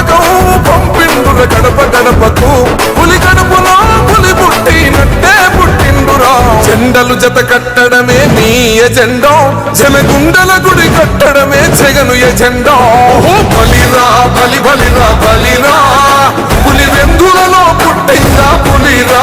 పథకం పంపిండుర గడప గడపకు. పులి గడపలో పులి పుట్టినట్టే పుట్టిండురా. జెండలు జత కట్టడమే నీ ఎజెండా. జనగుండల గుడి కట్టడమే జగను ఎజెండో. బలిరా బలి బలిరా బలిరా. పులి వెందులలో పుట్టిందా పులిరా?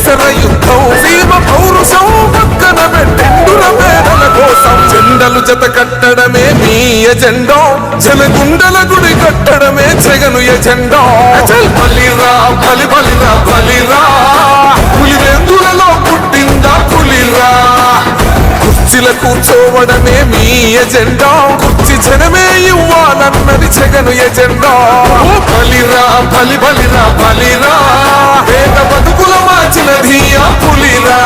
గెలిసిన యుద్ధం సీమ పౌరుషం పక్కన పెట్టిండుర పేదల కోసం జెండలు జత కట్టడమే మీ ఎజెండా. జనగుండల గుడి కట్టడమే జగను ఎజెండా. బలిరా బలి బలిరా బలిరా. పులి వెందులలో పుట్టిందా పులిరా. కుర్చీల కూర్చోవడమే మీ ఎజెండా. కుర్చీ జనమే ఇవ్వాలన్నది జగను ఎజెండా. బలిరా బలి బలిరా బలిరా. మార్చినది ఆ పులిరా.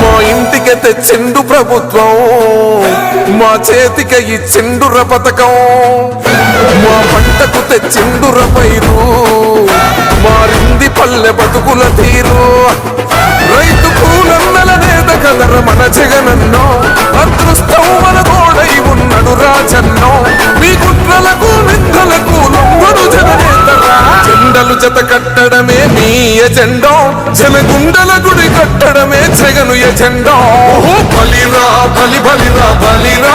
మా ఇంటికి తెచ్చిండు ప్రభుత్వం మా చేతికి ఇచ్చిండుర పథకం. మా పంటకు తెచ్చిండుర పైరు మారింది పల్లె బతుకుల తీరు. రైతు కూలన్నల నేత కదర మన జగనన్నో. అదృష్టం మన తోడై ఉన్నడు రాజన్నో. మీ కుట్రలకు నిందలకు లొంగడు జననేతరా. జెండలు జత కట్టడమే మీ ఎజెండా. జనగుండల గుడి కట్టడమే జగను ఎజెండో. బలిరా బలి బలిరా బలిరా.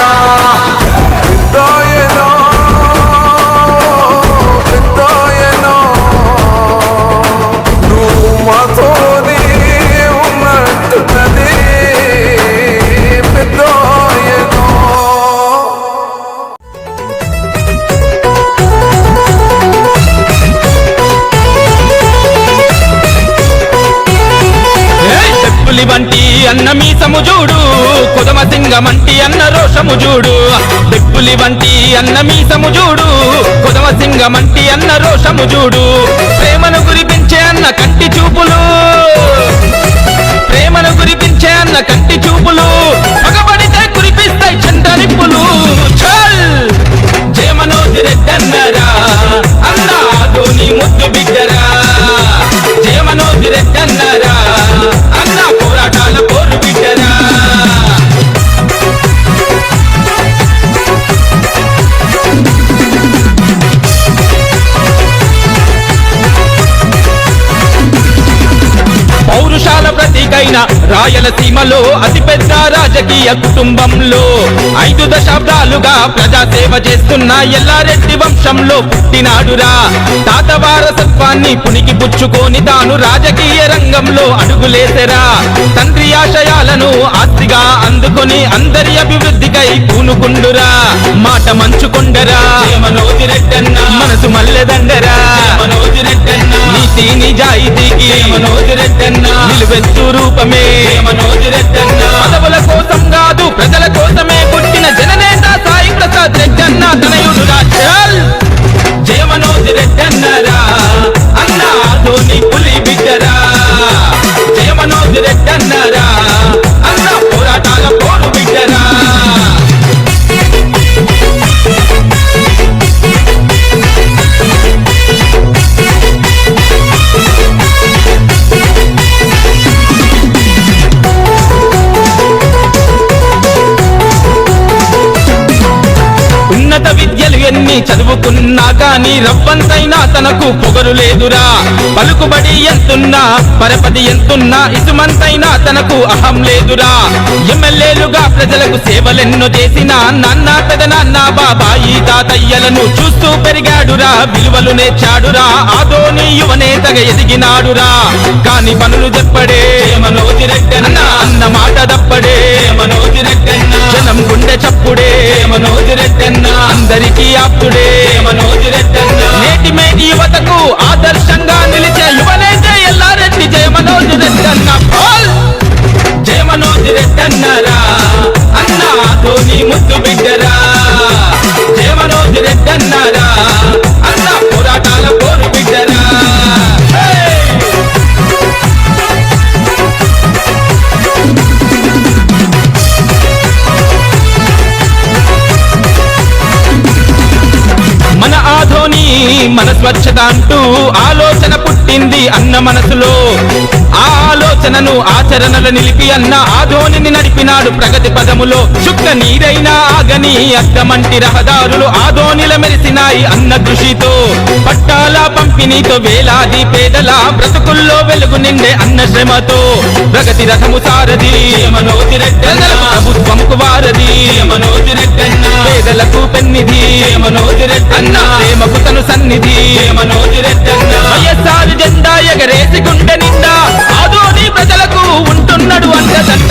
రోషము చూడు. బెప్పులి వంటి అన్న మీసము చూడు. కుదమ సింగమంటి అన్న రోషము చూడు. ప్రేమను గురిపించే అన్న కంటి చూపులు. ప్రేమను గురిపించే అన్న కంటి చూపులు. రాయలసీమలో అతిపెద్ద రాజకీయ కుటుంబంలో ఐదు దశాబ్దాలుగా ప్రజాసేవ చేస్తున్న ఎల్లారెడ్డి వంశంలో పుట్టినాడురా. తాత వారసత్వాన్ని పునికి పుచ్చుకొని తాను రాజకీయ రంగంలో అడుగులేసెరా. తండ్రి ఆశయాలను ఆస్తిగా అందుకొని అందరి అభివృద్ధికై పూనుకుండురా. మాట మంచుకొండరా. మనసు మల్లెదండరా. నీతి నిజాయితీకి నిలువెత్తు రూపమే. పదవుల కోసం కాదు ప్రజల కోసమే పుట్టిన జననేత సాయి ప్రసాద్ రెడ్డన్న. తనయుడు రాజల్ జయమనోజ్ రెడ్డన్నరా. అన్నా ధోని రవ్వంతైనా తనకు పొగ పొగరు లేదురా. పలుకుబడి ఎంతున్నా పరపతి ఎంతున్నా ఇసుమంతైనా తనకు అహం లేదురా. ఎమ్మెల్యేలుగా ప్రజలకు సేవలెన్నో చేసిన నాన్న బాబా బాబాయి తాతయ్యలను చూస్తూ పెరిగాడురా. విలువలు నేర్చాడురా. ఆదోని యువనేతగ ఎదిగినాడురా. కాని పనులు చెప్పడే రెడ్డన్న అన్న మాట తప్పడే జనం గుండె చప్పుడే అందరికీ ఆప్తుడే నేటి మేటి యువతకు ఆదర్శంగా నిలిచే యువనేత ఎల్లారెడ్డి జయ మనోజ్ రెడ్డన్న పోల్ జయ మనోజ్ రెడ్డన్నరా. అన్నా ధోని ముద్దు బిడ్డరా. స్వచ్ఛత అంటూ ఆలోచన పుట్టింది అన్న మనసులో. ఆ ఆలోచనను ఆచరణలో నిలిపి అన్న ఆధోనిని నడిపినాడు ప్రగతి పదములో. చుక్క నీరైనా ఆగని అద్దమంటి రహదారులు ఆధోనిల మెరిసినాయి అన్న కృషితో పట్టాల పంపిణీతో వేలాది పేదల బ్రతుకుల్లో వెలుగు నిండే అన్న శ్రమతో. ప్రగతి రథము సారథి ప్రభుత్వముకు వారధి పేదలకు పెన్నిధి అన్న ప్రేమకు తను సన్నిధి. వైఎస్ఆర్ జెండా ఎగరేసి గుండె నిండా. ఆదోని ప్రజలకు ఉంటున్నాడు అండదండ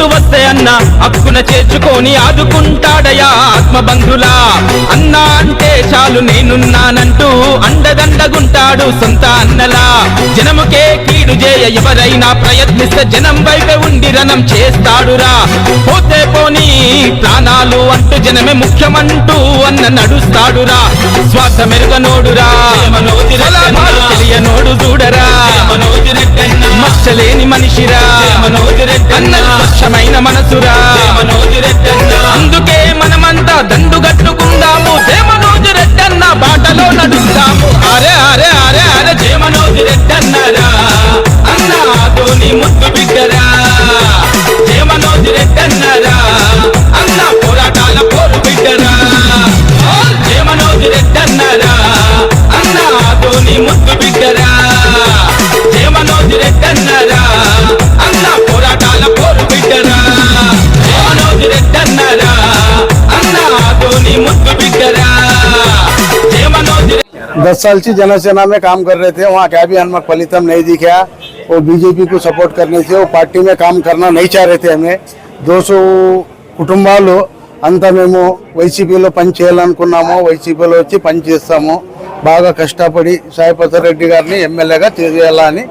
ఆపదంటూ వస్తే అన్న హక్కున చేర్చుకొని ఆదుకుంటాడయా ఆత్మబంధులా. అన్న అంటే చాలు నేనున్నానంటూ అండదండగుంటాడు సొంత అన్నలా. జనముకే కీడు చేయ ఎవరైనా ప్రయత్నిస్తే జనం వైపే ఉండి రణం చేస్తాడురా. పోతే పోని ప్రాణాలు అంటూ జనమే ముఖ్యమంటూ అన్న నడుస్తాడురా. స్వార్థ మెరుగనోడురా. తెలియనోడు చూడరా. మచ్చలేని మనిషిరా. అన్న స్వచ్ఛమైన మనసురా. అందుకే మనమంతా దండు కట్టుకుందాము. జయమనోజు రెడ్డన్న బాటలో నడుస్తాము. అరే అరే అరే అరే జయమనోజు రెడ్డన్నరా అన్న ముద్దు బిడ్డరా. दस साल से जनसेना में काम कर रहे थे वहाँ क्या भी हमें फलितम नहीं दिखा वो बीजेपी को सपोर्ट करने से वो पार्टी में काम करना नहीं चाह रहे थे हमें दो सौ కుటుంబాలు అంతా మేము వైసీపీలో పని చేయాలనుకున్నాము వైసీపీలో వచ్చి పని చేస్తాము బాగా కష్టపడి సాయిపత రెడ్డి గారిని ఎమ్మెల్యేగా చేయాలని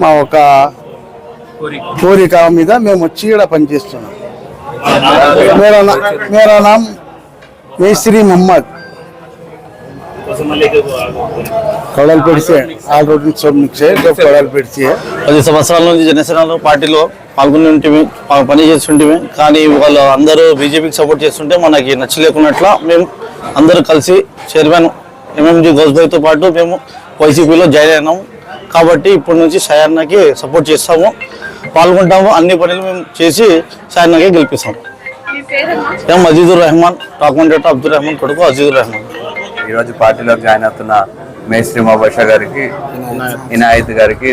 మా ఒక కోరిక మీద మేము వచ్చి ఇక్కడ పనిచేస్తున్నాం మేరా నా- మేరా నామ్ మేస్త్రి మొహమ్మద్ కళలు పెడితే ఆల్ రోడ్ మిక్సే కవడాల పది సంవత్సరాల నుంచి జనసేనలో పార్టీలో పాల్గొనే పని చేస్తుంటే కానీ వాళ్ళు అందరూ బీజేపీకి సపోర్ట్ చేస్తుంటే మనకి నచ్చలేకున్నట్ల మేము అందరూ కలిసి చైర్మన్ ఎంఎంజీ గోస్బాయ్తో పాటు మేము వైసీపీలో జాయిన్ అయినాము. కాబట్టి ఇప్పటి నుంచి సాయన్నకి సపోర్ట్ చేస్తాము. పాల్గొంటాము. అన్ని పనులు మేము చేసి సాయన్నకి గెలిపిస్తాము మజీదుర్ రెహమాన్ టాక్మెంట్ అబ్దుల్ రెహమాన్ కొడుకు అజీదుర్ రెహమాన్. ఈరోజు పార్టీలోకి జాయిన్ అవుతున్న మేస్త్రి మొబషా గారికి ఇనాయత్ గారికి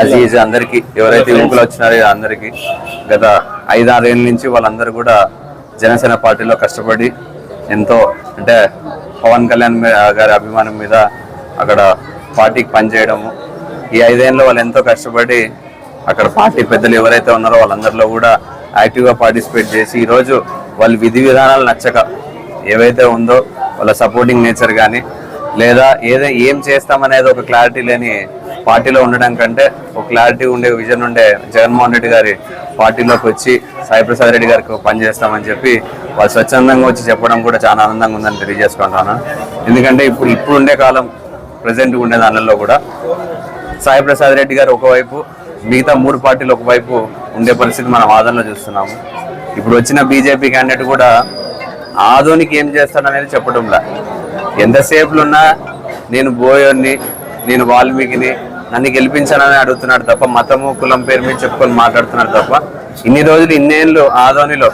అజీజ్ అందరికి ఎవరైతే యువకులు వచ్చినారో అందరికి గత ఐదారేళ్ళ నుంచి వాళ్ళందరూ కూడా జనసేన పార్టీలో కష్టపడి ఎంతో అంటే పవన్ కళ్యాణ్ గారి అభిమానం మీద అక్కడ పార్టీకి పనిచేయడము. ఈ ఐదేళ్ళలో వాళ్ళు ఎంతో కష్టపడి అక్కడ పార్టీ పెద్దలు ఎవరైతే ఉన్నారో వాళ్ళందరిలో కూడా యాక్టివ్గా పార్టిసిపేట్ చేసి ఈరోజు వాళ్ళ విధి విధానాలు నచ్చక ఏవైతే ఉందో వాళ్ళ సపోర్టింగ్ నేచర్ కానీ లేదా ఏదో ఏం చేస్తామనేది ఒక క్లారిటీ లేని పార్టీలో ఉండడం కంటే ఒక క్లారిటీ ఉండే విజన్ ఉండే జగన్మోహన్ రెడ్డి గారి పార్టీలోకి వచ్చి సాయిప్రసాద్ రెడ్డి గారికి పనిచేస్తామని చెప్పి వాళ్ళు స్వచ్ఛందంగా వచ్చి చెప్పడం కూడా చాలా ఆనందంగా ఉందని తెలియజేసుకుంటాను ఎందుకంటే ఇప్పుడు ఇప్పుడు ఉండే కాలం ప్రజెంట్ ఉండే దానిలో కూడా సాయిప్రసాద్ రెడ్డి గారు ఒకవైపు మిగతా మూడు పార్టీలు ఒకవైపు ఉండే పరిస్థితి మనం ఆదరణలో చూస్తున్నాము. ఇప్పుడు వచ్చిన బీజేపీ క్యాండిడేట్ కూడా ఆదోనికి ఏం చేస్తాడనేది చెప్పడంలా. ఎంతసేపులు ఉన్నా నేను బోయోని నేను వాల్మీకిని నన్ను గెలిపించానని అడుగుతున్నాడు తప్ప మతము కులం పేరు మీద చెప్పుకొని మాట్లాడుతున్నాడు తప్ప ఇన్ని రోజులు ఇన్నేళ్ళు ఆదోనిలో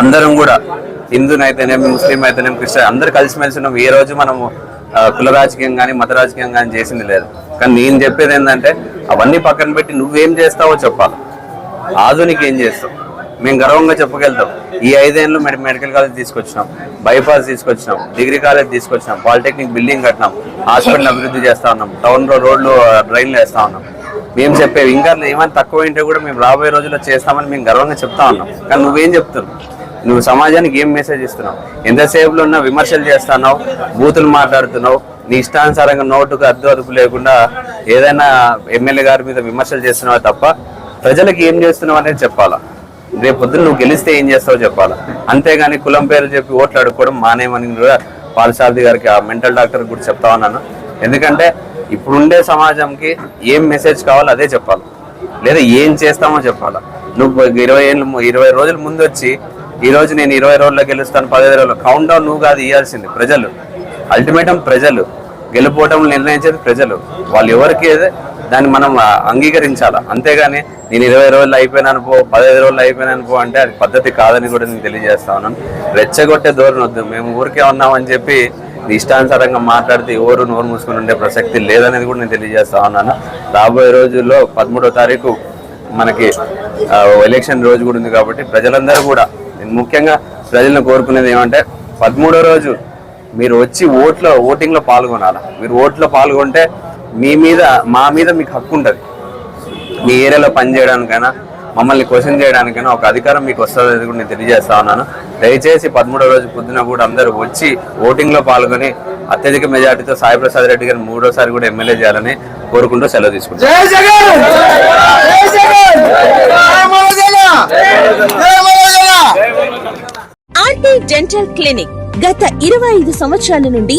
అందరం కూడా హిందూనైతేనేమి ముస్లిం అయితేనేమి క్రిస్టియన్ అందరు కలిసిమెలిసి ఉన్నాం. ఏ రోజు మనము కుల రాజకీయం కానీ మత రాజకీయం కానీ చేసింది లేదు. కానీ నేను చెప్పేది ఏంటంటే అవన్నీ పక్కన పెట్టి నువ్వేం చేస్తావో చెప్పాలి. ఆధునిక ఏం చేస్తావు? మేము గర్వంగా చెప్పగలుగుతాం ఈ ఐదేళ్ళు మేము మెడికల్ కాలేజ్ తీసుకొచ్చినాం. బైపాస్ తీసుకొచ్చినాం. డిగ్రీ కాలేజ్ తీసుకొచ్చినాం. పాలిటెక్నిక్ బిల్డింగ్ కట్టినాం. హాస్పిటల్ అభివృద్ధి చేస్తా ఉన్నాం. టౌన్లో రోడ్లు డ్రైన్లు వేస్తా ఉన్నాం. మేము చెప్పేవి ఇంకా ఏమైనా తక్కువ ఉంటే కూడా మేము రాబోయే రోజుల్లో చేస్తామని మేము గర్వంగా చెప్తా ఉన్నాం. కానీ నువ్వేం చెప్తున్నావు? నువ్వు సమాజానికి ఏం మెసేజ్ ఇస్తున్నావు? ఎంతసేపులో ఉన్నా విమర్శలు చేస్తున్నావు? బూతులు మాట్లాడుతున్నావు? నీ ఇష్టానుసారంగా నోటుకు అద్దు అదుపు లేకుండా ఏదైనా ఎమ్మెల్యే గారి మీద విమర్శలు చేస్తున్నావు తప్ప? ప్రజలకు ఏం చేస్తున్నావు అనేది చెప్పాలా? రేపు పొద్దున్న నువ్వు గెలిస్తే ఏం చేస్తావో చెప్పాలి? అంతేగాని కులం పేరు చెప్పి ఓట్లు అడుక్కోవడం మానేమని కూడా పాలసారథి గారికి ఆ మెంటల్ డాక్టర్ కూడా చెప్తా ఉన్నాను. ఎందుకంటే ఇప్పుడుండే సమాజంకి ఏం మెసేజ్ కావాలో అదే చెప్పాలి. లేదా ఏం చేస్తామో చెప్పాలా. నువ్వు ఇరవై ఏళ్ళు ఇరవై రోజుల ముందు వచ్చి ఈ రోజు నేను ఇరవై రోజుల్లో గెలుస్తాను పదిహేను రోజుల్లో. కౌంట్ డౌన్ నువ్వు కాదు ఇవ్వాల్సింది ప్రజలు. అల్టిమేటం ప్రజలు. గెలుపోవటం నిర్ణయించేది ప్రజలు. వాళ్ళు ఎవరికి దాన్ని మనం అంగీకరించాలా? అంతేగాని నేను ఇరవై రోజులు అయిపోయినాను పో పదహైదు రోజులు అయిపోయినాను పో అంటే అది పద్ధతి కాదని కూడా నేను తెలియజేస్తా ఉన్నాను. రెచ్చగొట్టే ధోరణి వద్దు. మేము ఊరికే ఉన్నామని చెప్పి ఇష్టానుసారంగా మాట్లాడితే ఎవరు నోరు మూసుకుని ఉండే ప్రసక్తి లేదనేది కూడా నేను తెలియజేస్తా ఉన్నాను. రాబోయే రోజుల్లో పదమూడో తారీఖు మనకి ఎలక్షన్ రోజు కూడా ఉంది కాబట్టి ప్రజలందరూ కూడా నేను ముఖ్యంగా ప్రజలను కోరుకునేది ఏమంటే పదమూడో రోజు మీరు వచ్చి ఓట్లో ఓటింగ్లో పాల్గొనాలి? మీరు ఓట్లో పాల్గొంటే మీ మీద మా మీద మీకు హక్కు ఉంటుంది. మీ ఏరియాలో పనిచేయడానికైనా మమ్మల్ని క్వశ్చన్ చేయడానికైనా ఒక అధికారం మీకు వస్తుంది అది కూడా నేను తెలియజేస్తా ఉన్నాను. దయచేసి పదమూడో రోజు పొద్దున కూడా అందరూ వచ్చి ఓటింగ్లో పాల్గొని అత్యధిక మెజార్టీతో సాయి ప్రసాద్ రెడ్డి గారిని మూడోసారి కూడా ఎమ్మెల్యే చేయాలని కోరుకుంటూ సెలవు తీసుకుంటాను ఆర్టీ డెంటల్ క్లినిక్ గత ఇరవై ఐదు సంవత్సరాల నుండి